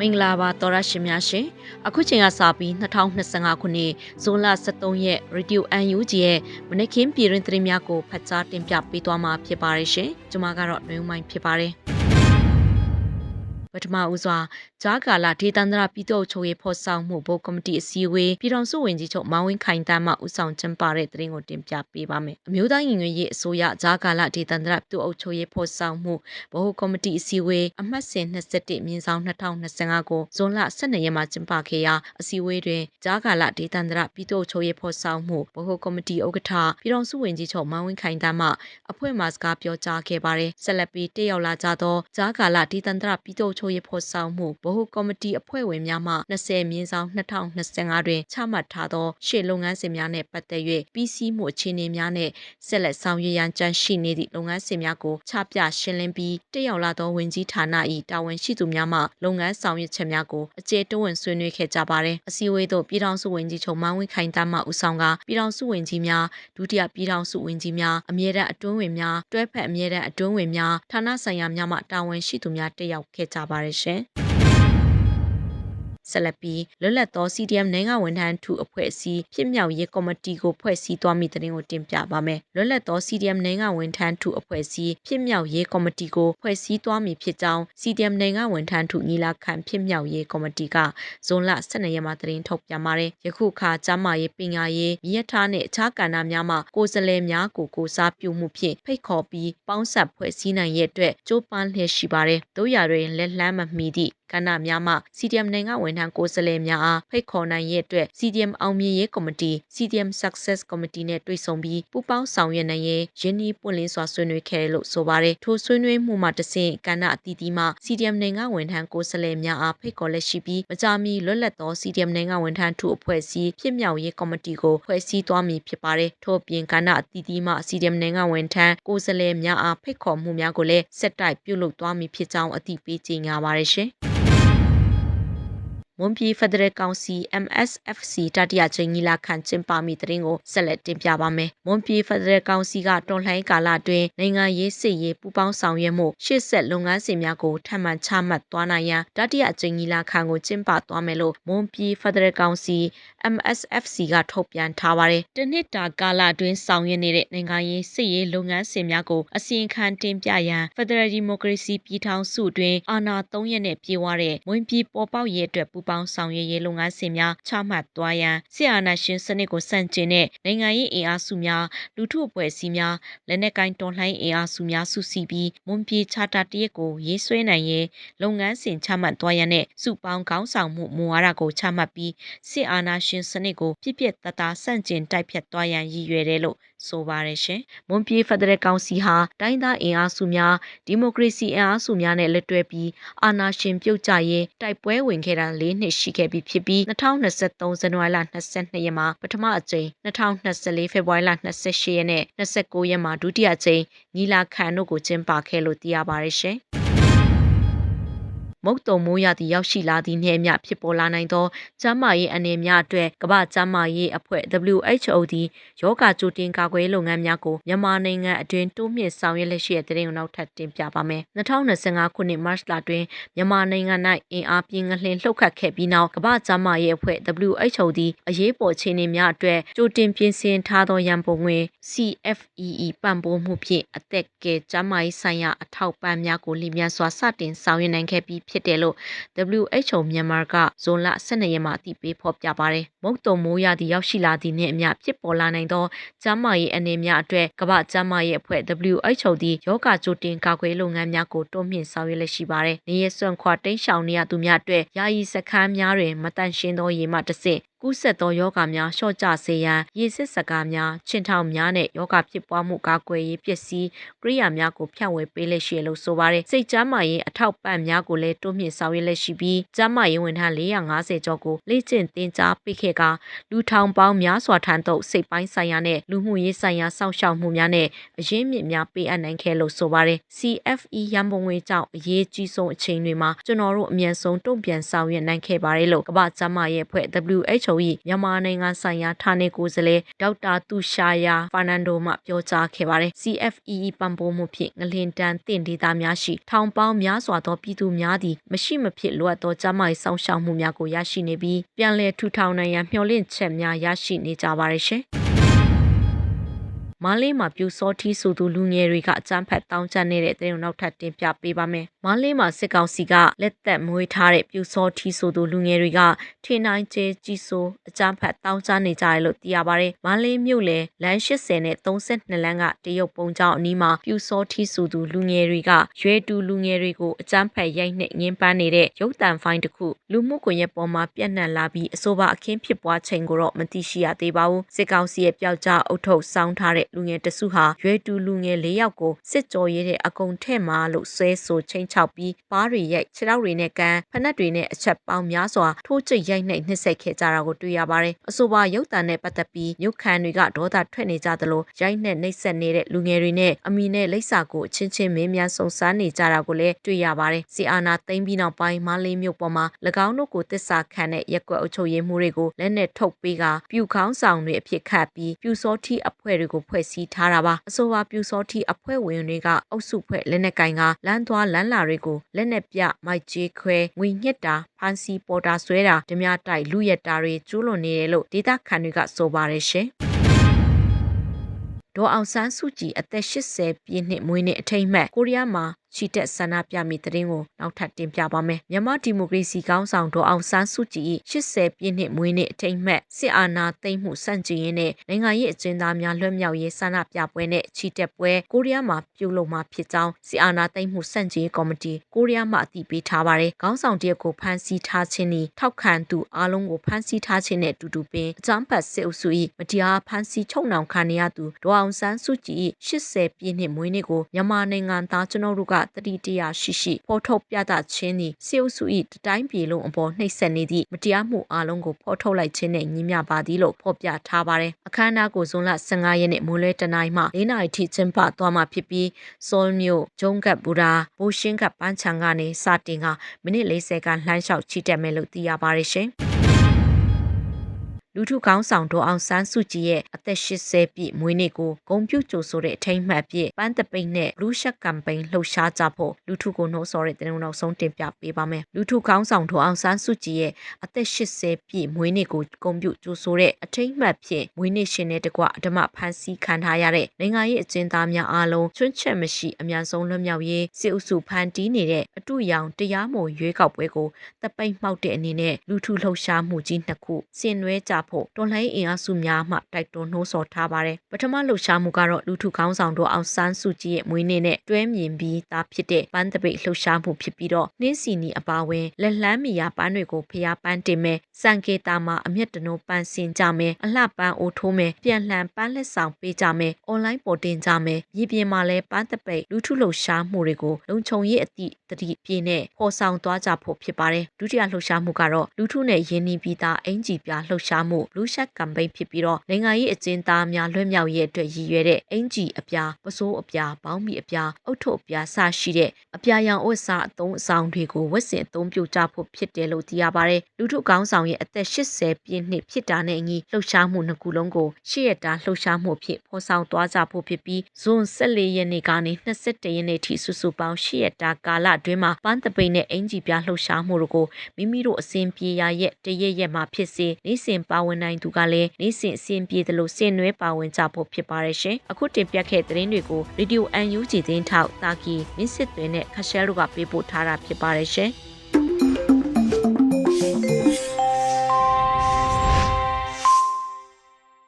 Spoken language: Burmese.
မင်္ဂလာပါတော်ရရှင်များရှင်အခုချိန်ကစပြီး2025ခုနှစ်ဇွန်လ23ရက် Radio UNG ရဲ့မနက်ခင်းပြည်တွင်သတင်းများကိုဖတ်ကြားတင်ပြပေးသွားမှာဖြစ်ပါတယ်ရှင်ကျွန်မကတော့နှွေးမိုင်းဖြစ်ပါတယ် ပထမဦးစွာဂျာကာလာဒေသန္တရပြည်သူ့ချုပ်ရေးဖော်ဆောင်မှုဘုတ်ကော်မတီအစည်းအဝေးပြည်ထောင်စုဝန်ကြီးချုပ်မောင်ဝင်းခိုင်တန်းမှဦးဆောင်ကျင်းပတဲ့သတင်းကိုတင်ပြပေးပါမယ်အမျိုးသားညီညွတ်ရေးအစိုးရဂျာကာလာဒေသန္တရပြည်သူ့ချုပ်ရေးဖော်ဆောင်မှုဘုတ်ကော်မတီအစည်းအဝေးအမှတ်စဉ်21မြင်းဆောင်2025ကိုဇွန်လ12ရက်မှာကျင်းပခဲ့ရာအစည်းအဝေးတွင်ဂျာကာလာဒေသန္တရပြည်သူ့ချုပ်ရေးဖော်ဆောင်မှုဘုတ်ကော်မတီဥက္ကဋ္ဌပြည်ထောင်စုဝန်ကြီးချုပ်မောင်ဝင်းခိုင်တန်းမှအဖွဲ့မှစကားပြောကြားခဲ့ပါတယ်ဆက်လက်ပြီးတက်ရောက်လာကြသောဂျာကာလာဒေသန္တရပြည်သူ့ချုပ်ရေးဖော်ဆောင်မှုဗဟိုကော်မတီအဖွဲ့ဝင်များမှ20မြင်းဆောင်2025တွင်ချမှတ်ထားသောရှေ့လုပ်ငန်းစဉ်များနှင့်ပတ်သက်၍ပြီးစီးမှုအခြေအနေများနှင့်ဆက်လက်ဆောင်ရွက်ရန်ကြံရှိနေသည့်လုပ်ငန်းစဉ်များကိုချပြရှင်းလင်းပြီးတက်ရောက်လာသောဝန်ကြီးဌာန၏တာဝန်ရှိသူများမှလုပ်ငန်းဆောင်ရွက်ချက်များကိုအကျေတဝင့်ဆွေးနွေးခဲ့ကြပါသည်အစည်းအဝေးသို့ပြည်ထောင်စုဝန်ကြီးချုပ်မောင်ဝင်းခိုင်တမ်းမှဦးဆောင်ကပြည်ထောင်စုဝန်ကြီးများဒုတိယပြည်ထောင်စုဝန်ကြီးများအမြဲတမ်းအတွင်းဝင်များတွဲဖက်အမြဲတမ်းအတွင်းဝင်များဌာနဆိုင်ရာများမှတာဝန်ရှိသူများတက်ရောက်ခဲ့ကြပါရရှင် ဆက်လက်ပြီးလွတ်လပ်သော CDM နိုင်ငံဝန်ထမ်းထုအဖွဲ့အစည်းဖြစ်မြောက်ရေးကော်မတီကိုဖွဲ့စည်းသွားမည့်သတင်းကိုတင်ပြပါမယ်။လွတ်လပ်သော CDM နိုင်ငံဝန်ထမ်းထုအဖွဲ့အစည်းဖြစ်မြောက်ရေးကော်မတီကိုဖွဲ့စည်းသွားမည်ဖြစ်ကြောင်း CDM နိုင်ငံဝန်ထမ်းထုညီလာခံဖြစ်မြောက်ရေးကော်မတီကဇွန်လ12ရက်မှာသတင်းထုတ်ပြန်ပါတယ်။ယခုအခါကျမ်းမာရေးပညာရေးမြစ်ထားနှင့်အခြားကဏ္ဍများမှကိုယ်စားလှယ်များကိုကိုစားပြုမှုဖြင့်ဖိတ်ခေါ်ပြီးပေါင်းဆက်ဖွဲ့စည်းနိုင်ရဲ့အတွက်ကြိုးပမ်းလျက်ရှိပါတယ်။တို့ရတွင်လက်လှမ်းမမီသည့် ကဏ္ဍများမှ CDM နိုင်ငံဝန်ထမ်းကိုယ်စားလှယ်များအားဖိတ်ခေါ်နိုင်ရဲ့အတွက် CDM အောင်မြင်ရေးကော်မတီ CDM Success Committee နဲ့တွေ့ဆုံပြီးပူးပေါင်းဆောင်ရွက်နိုင်ရေးရင်းနှီးပွင့်လင်းစွာဆွေးနွေးခဲ့တယ်လို့ဆိုပါတယ်ထိုဆွေးနွေးမှုမှာတဆင့်ကဏ္ဍအသီးသီးမှ CDM နိုင်ငံဝန်ထမ်းကိုယ်စားလှယ်များအားဖိတ်ခေါ်လက်ရှိပြီးမကြာမီလွတ်လပ်သော CDM နိုင်ငံဝန်ထမ်းထုအဖွဲ့အစည်းဖြစ်မြောက်ရေးကော်မတီကိုဖွဲ့စည်းသွားမည်ဖြစ်ပါတယ်ထို့ပြင်ကဏ္ဍအသီးသီးမှ CDM နိုင်ငံဝန်ထမ်းကိုယ်စားလှယ်များအားဖိတ်ခေါ်မှုများကိုလည်းဆက်တိုက်ပြုလုပ်သွားမည်ဖြစ်ကြောင်းအသိပေးကြေညာပါရရှင် မွန်ပြည်ဖက်ဒရယ်ကောင်စီ MSFC တတိယချိန်ညီလာခံကျင်းပမိတဲ့ရင်ကိုဆက်လက်တင်ပြပါမယ်။မွန်ပြည်ဖက်ဒရယ်ကောင်စီကတော်လှန်ကာလအတွင်းနိုင်ငံရေးစစ်ရေးပူးပေါင်းဆောင်ရွက်မှုရှေ့ဆက်လုပ်ငန်းစဉ်များကိုထပ်မံချမှတ်သွားနိုင်ရန်တတိယချိန်ညီလာခံကိုကျင်းပသွားမယ်လို့မွန်ပြည်ဖက်ဒရယ်ကောင်စီ MSFC ကထုတ်ပြန်ထားပါတယ်။တနှစ်တာကာလအတွင်းဆောင်ရွက်နေတဲ့နိုင်ငံရေးစစ်ရေးလုပ်ငန်းစဉ်များကိုအစီရင်ခံတင်ပြရန်ဖက်ဒရယ်ဒီမိုကရေစီပြည်ထောင်စုတွင်အာဏာ၃ရက်နဲ့ပြေဝတဲ့မွန်ပြည်ပေါ်ပေါက်ရေးအတွက်ပူးပေါင်းဆောင်ရွက်ရေးလုပ်ငန်းစဉ်များချမှတ်သွားရန်ဆီအာနာရှင်စနစ်ကိုစန့်ကျင်တဲ့နိုင်ငံရေးအင်အားစုများလူထုအဖွဲ့အစည်းများလက်နက်ကိုင်းတော်လှန်ရေးအင်အားစုများစုစည်းပြီးမွန်ပြည်ချာတာတရက်ကိုရေးဆွဲနိုင်ရေးလုပ်ငန်းစဉ်ချမှတ်သွားရန်နဲ့စုပေါင်းခေါင်းဆောင်မှုမူဝါဒကိုချမှတ်ပြီးဆီအာနာရှင်စနစ်ကိုပြည့်ပြည့်တသားစန့်ကျင်တိုက်ဖြတ်သွားရန်ရည်ရွယ်တယ်လို့ ဆိုပါတယ်ရှင်။မွန်ပြည်ဖက်ဒရယ်ကောင်စီဟာတိုင်းသားအင်အားစုများဒီမိုကရေစီအင်အားစုများနဲ့လက်တွဲပြီးအာဏာရှင်ပြုတ်ကျရေးတိုက်ပွဲဝင်ခဲ့တာ၄နှစ်ရှိခဲ့ပြီဖြစ်ပြီး2023ဇန်နဝါရီလ22ရက်မှာပထမအကြိမ်2024ဖေဖော်ဝါရီလ28ရက်နဲ့29ရက်မှာဒုတိယအကြိမ်ညီလာခံတို့ကိုကျင်းပခဲ့လို့သိရပါတယ်ရှင်။ မုတ်တုံမိုးရသည့်ရောက်ရှိလာသည့်နှဲ့မြဖြစ်ပေါ်လာနိုင်သောကျန်းမာရေးအနေများအတွက်ကမ္ဘာကျန်းမာရေးအဖွဲ့ WHO သည်ယောဂကြိုတင်ကာကွယ်လုပ်ငန်းများကိုမြန်မာနိုင်ငံအတွင်းတိုးမြင့်ဆောင်ရွက်လက်ရှိတဲ့တဲ့ရင်ကိုနောက်ထပ်တင်ပြပါမယ်။2025ခုနှစ်မတ်လတွင်မြန်မာနိုင်ငံ၌အင်အားပြင်းငလှင်လှုပ်ခတ်ခဲ့ပြီးနောက်ကမ္ဘာကျန်းမာရေးအဖွဲ့ WHO သည်အရေးပေါ်အခြေအနေများအတွက်ကြိုတင်ပြင်ဆင်ထားသောရန်ပုံငွေ CFEE ပံ့ပိုးမှုဖြင့်အသက်ကယ်ကျန်းမာရေးဆိုင်ရာအထောက်ပံ့များကိုလျင်မြန်စွာစတင်ဆောင်ရွက်နိုင်ခဲ့ပြီးဖြစ်တယ်လို့ WHO မြန်မာကဇွန်လ12ရက်မှာအသိပေးဖော်ပြပါတယ်။မုတ်တုံမိုးရသည့်ရောက်ရှိလာသည့်နှင့်အမျှဖြစ်ပေါ်လာနိုင်သောကျန်းမာရေးအနေများအတွက်ကမ္ဘာကျန်းမာရေးအဖွဲ့ WHO သည်ယောဂကြိုတင်ကာကွယ်လုပ်ငန်းများကိုတွန်းမြင့်ဆောင်ရွက်လက်ရှိပါတယ်။နေရစွန့်ခွာတိန့်ရှောင်နေရသူများအတွက်ယာယီစခန်းများတွင်မတန့်ရှင်းသောရေမှတစ်ဆင့် ကူးစက်သောယောဂများလျှော့ကျစေရန်ရေစစ်စကားများချင်းထောင်များနဲ့ယောဂဖြစ်ပွားမှုကာကွယ်ရေးပစ္စည်းကိရိယာများကိုဖြန့်ဝေပေးလက်ရှိလို့ဆိုပါတယ်စိတ်ကျန်းမာရေးအထောက်ပံ့များကိုလည်းတိုးမြင့်ဆောင်ရွက်လက်ရှိပြီးကျန်းမာရေးဝန်ထမ်း450ကျော်ကိုလေ့ကျင့်သင်ကြားပေးခဲ့ကလူထောင်ပေါင်းများစွာထမ်းသို့စိတ်ပိုင်းဆိုင်ရာနဲ့လူမှုရေးဆိုင်ရာစောင့်ရှောက်မှုများနဲ့အရင်းမြစ်များပေးအပ်နိုင်ခဲ့လို့ဆိုပါတယ် CFE ရန်ပုံငွေကြောင့်အရေးကြီးဆုံးအချိန်တွေမှာကျွန်တော်တို့အမြန်ဆုံးတုံ့ပြန်ဆောင်ရွက်နိုင်ခဲ့ပါတယ်လို့ကမ္ဘာ့ကျန်းမာရေးအဖွဲ့ WHO ချုပ်၏မြန်မာနိုင်ငံဆိုင်ရာဌာနေကိုယ်စားလှယ်ဒေါက်တာတူရှာယာဖာနန်ဒိုမှပြောကြားခဲ့ပါတယ်။ CFEE ပံ့ပိုးမှုဖြင့်ငလင်တန်တင့်ဒေသများရှိထောင်ပေါင်းများစွာသောပြည်သူများသည်မရှိမဖြစ်လိုအပ်သောကျန်းမာရေးစောင့်ရှောက်မှုများကိုရရှိနေပြီးပြန်လည်ထူထောင်နိုင်ရန်မျှော်လင့်ချက်များရရှိနေကြပါရရှင်။ မန္တလေးမှာပြူစောထီးဆိုသူလူငယ်တွေကအကြမ်းဖက်တောင်းကျနေတဲ့တဲ့ုံနောက်ထပ်တင်ပြပေးပါမယ်။မန္တလေးမှာစစ်ကောင်စီကလက်သက်မွေးထားတဲ့ပြူစောထီးဆိုသူလူငယ်တွေကထင်းနိုင်ကျဲကြီးဆိုအကြမ်းဖက်တောင်းကျနေကြတယ်လို့သိရပါတယ်။မန္တလေးမြို့လေလမ်း80နဲ့32လမ်းကတရုတ်ပုံကြောင်အနီးမှာပြူစောထီးဆိုသူလူငယ်တွေကရွဲတူလူငယ်တွေကိုအကြမ်းဖက်ရိုက်နှက်ငင်းပန်းနေတဲ့ရုပ်တံဖိုင်းတစ်ခုလူမှုကွန်ရက်ပေါ်မှာပြန့်နှံ့လာပြီးအဆိုပါအခင်းဖြစ်ပွားချိန်ကိုတော့မသိရှိရသေးပါဘူး။စစ်ကောင်စီရဲ့ပျောက်ကြားအုပ်ထုပ်စောင်းထားတဲ့လူငယ်တစုဟာရွဲတူလူငယ်၄ယောက်ကိုစစ်ကြောရဲတဲ့အကုံထဲ့မှာလို့ဆွဲဆိုချင်းချောက်ပြီးဘားတွေရိုက်ခြေထောက်တွေနဲ့ကန်ဖက်နှက်တွေနဲ့အချက်ပေါင်းများစွာထိုးကျိတ်ရိုက်နှိပ်နှိပ်ဆက်ခဲ့ကြတာကိုတွေ့ရပါတယ်။အဆိုပါရုပ်တံနဲ့ပတ်သက်ပြီးရုပ်ခန်းတွေကဒေါသထွက်နေကြသလိုရိုက်နှက်နှိပ်ဆက်နေတဲ့လူငယ်တွေနဲ့အမိနဲ့လိပ်စာကိုအချင်းချင်းမင်းများစုံစမ်းနေကြတာကိုလည်းတွေ့ရပါတယ်။စီအာနာသိမ့်ပြီးနောက်ပိုင်းမလေးမြို့ပေါ်မှာ၎င်းတို့ကိုတစ္ဆာခံတဲ့ရက်ကွက်အုပ်ချုပ်ရေးမှုတွေကိုလက်နဲ့ထုတ်ပေးကပြူခေါင်းဆောင်တွေအဖြစ်ခတ်ပြီးပြူစောထီအဖွဲ့တွေကိုဖွဲ့စည်းထားတာပါအဆိုပါပြူစောထီအဖွဲ့ဝင်တွေကအုပ်စုဖွဲ့လက်နက်ကင်ကလမ်းသွားလမ်းလာတွေကိုလက်နက်ပြမိုက်ကြီးခွဲငွေညက်တာဖန်စီပေါ်တာဆွဲတာဓမြတိုက်လူရက်တာတွေကျူးလွန်နေတယ်လို့ဒေသခံတွေကဆိုပါတယ်ရှင်ဒေါ်အောင်ဆန်းစုကြည်အသက်80ပြည့်နှစ်မွေးနေ့အထိမ်းအမှတ်ကိုရီးယားမှာချီတက်ဆန္ဒပြမိတဲ့ရင်ကိုနောက်ထပ်တင်ပြပါမယ်မြန်မာဒီမိုကရေစီကောင်းဆောင်ဒေါ်အောင်ဆန်းစုကြည်80ပြည့်နှစ်မွေးနေ့အထိမ်းအမှတ်စစ်အာဏာသိမ်းမှုစန့်ကျင်ရေးနဲ့နိုင်ငံရေးအကျဉ်းသားများလွှတ်မြောက်ရေးဆန္ဒပြပွဲနဲ့ချီတက်ပွဲကိုရီးယားမှာပြုလုပ်မှာဖြစ်ကြောင်းစစ်အာဏာသိမ်းမှုစန့်ကျင်ရေးကော်မတီကိုရီးယားမှအတည်ပြုထားပါတယ်ခေါင်းဆောင်တရက်ကိုဖမ်းဆီးထားခြင်းနဲ့ထောက်ခံသူအလုံးကိုဖမ်းဆီးထားခြင်းနဲ့အတူတူပင်အကြမ်းဖက်စစ်အုပ်စု၏မတရားဖမ်းဆီးချုပ်နှောင်ခံရသူဒေါ်အောင်ဆန်းစုကြည်80ပြည့်နှစ်မွေးနေ့ကိုမြန်မာနိုင်ငံသားကျွန်တော်တို့ကတတိတရားရှိရှိဖော်ထုတ်ပြသခြင်းသည်စေအုပ်စု၏တတိုင်းပြည်လုံးအပေါ်နှိပ်စက်နေသည့်မတရားမှုအလုံးကိုဖော်ထုတ်လိုက်ခြင်းနဲ့ညီမျှပါသည်လို့ဖော်ပြထားပါတယ်အခမ်းအနားကိုဇွန်လ15ရက်နေ့မိုးလွဲတနိုင်းမှ၄နာရီထိကျင်းပသွားမှာဖြစ်ပြီးစောလ်မြို့ဂျုံကတ်ဘူရာဘိုရှင်းကပန်းချံကနေစတင်ကမိနစ်40ကလှမ်းလျှောက်ချီတက်မယ်လို့သိရပါတယ်ရှင် လူထုကောင်းဆောင်ဒေါ်အောင်ဆန်းစုကြည်ရဲ့အသက်80ပြည့်မွေးနေ့ကိုဂုံပြုကြိုဆိုတဲ့အထိမ်းအမှတ်ပြည့်ပန်းတပိတ်နဲ့လူရှက်ကမ်ပိန်းလှုပ်ရှားကြဖို့လူထုကိုနှိုးဆော်တဲ့တင်နောက်ဆုံးတင်ပြပေးပါမယ်လူထုကောင်းဆောင်ဒေါ်အောင်ဆန်းစုကြည်ရဲ့အသက်80ပြည့်မွေးနေ့ကိုဂုံပြုကြိုဆိုတဲ့အထိမ်းအမှတ်ဖြင့်မွေးနေ့ရှင်တဲ့တကွအဓမ္မဖန်ဆီးခံထားရတဲ့နိုင်ငံရေးအကျဉ်းသားများအားလုံးချွတ်ချက်မရှိအများဆုံးလွတ်မြောက်ရေးစစ်အုပ်စုဖန်တီးနေတဲ့အတူရောင်တရားမရွေးကောက်ပွဲကိုတပိတ်မှောက်တဲ့အနေနဲ့လူထုလှုပ်ရှားမှုကြီးနှစ်ခုဆင်နွှဲကြဖို့တော်လှန်ရေးအင်အားစုများမှတိုက်တွန်းနှိုးဆော်ထားပါတယ်။ပထမလှုပ်ရှားမှုကတော့လူထုခေါင်းဆောင်တို့အောင်ဆန်းစုကြည်ရဲ့မွေးနေ့နဲ့တွဲမြင်ပြီးသားဖြစ်တဲ့ပန်းတပိတ်လှုပ်ရှားမှုဖြစ်ပြီးတော့နှင်းစီနီအပါဝင်လက်လှမ်းမီယာပန်းတွေကိုဖျားပန်းတင်မယ်။စံကေတာမှာအမျက်တနိုးပန်းစင်ကြမယ်။အလှပန်းအိုးထိုးမယ်။ပြန်လှန်ပန်းလက်ဆောင်ပေးကြမယ်။ online ပေါ်တင်ကြမယ်။မြေပြင်မှာလည်းပန်းတပိတ်လူထုလှုပ်ရှားမှုတွေကိုလုံခြုံရေးအသည့်တတိပြည့်နဲ့ပေါ်ဆောင်သွားကြဖို့ဖြစ်ပါတယ်။ဒုတိယလှုပ်ရှားမှုကတော့လူထုနဲ့ယင်းနီးပြီးသားအင်ဂျီပြလှုပ်ရှားမှုလူရှက်ကမ်ပိန်းဖြစ်ပြီးတော့နိုင်ငံရေးအကျဉ်းသားများလွှဲမြောက်ရေးအတွက်ရည်ရွယ်တဲ့အင်ဂျီအပြာပစိုးအပြာဘောင်းမီအပြာအုတ်ထုတ်အပြာစရှိတဲ့အပြာရောင်အဝတ်စားအသုံးအဆောင်တွေကိုဝတ်ဆင်အသုံးပြုကြဖို့ဖြစ်တယ်လို့သိရပါတယ်လူထုကောင်းဆောင်ရဲ့အသက်80ပြည့်နှစ်ဖြစ်တာနဲ့အညီလှုပ်ရှားမှုနှစ်ခုလုံးကိုရှေ့ရတာလှုပ်ရှားမှုဖြစ်ဖော်ဆောင်သွားကြဖို့ဖြစ်ပြီးဇွန်14ရက်နေ့ကနေ21ရက်နေ့ထိစုစုပေါင်းရှေ့ရတာကာလအတွင်းမှာပန်းတပိန်နဲ့အင်ဂျီပြလှုပ်ရှားမှုတို့ကိုမိမိတို့အစဉ်ပြေရရဲ့တရက်ရက်မှာဖြစ်စေနေ့စဉ်ပါဝင်နိုင်သူကလည်းနေ့စဉ်အစဉ်ပြေသလိုဆင်နွှဲပါဝင်ကြဖို့ဖြစ်ပါတယ်ရှင်အခုတင်ပြခဲ့တဲ့သတင်းတွေကို Radio UNG သတင်းထောက်တာကီမင်းစစ်သွင်းနဲ့ခရှဲတို့ကပေးပို့ထားတာဖြစ်ပါတယ်ရှင်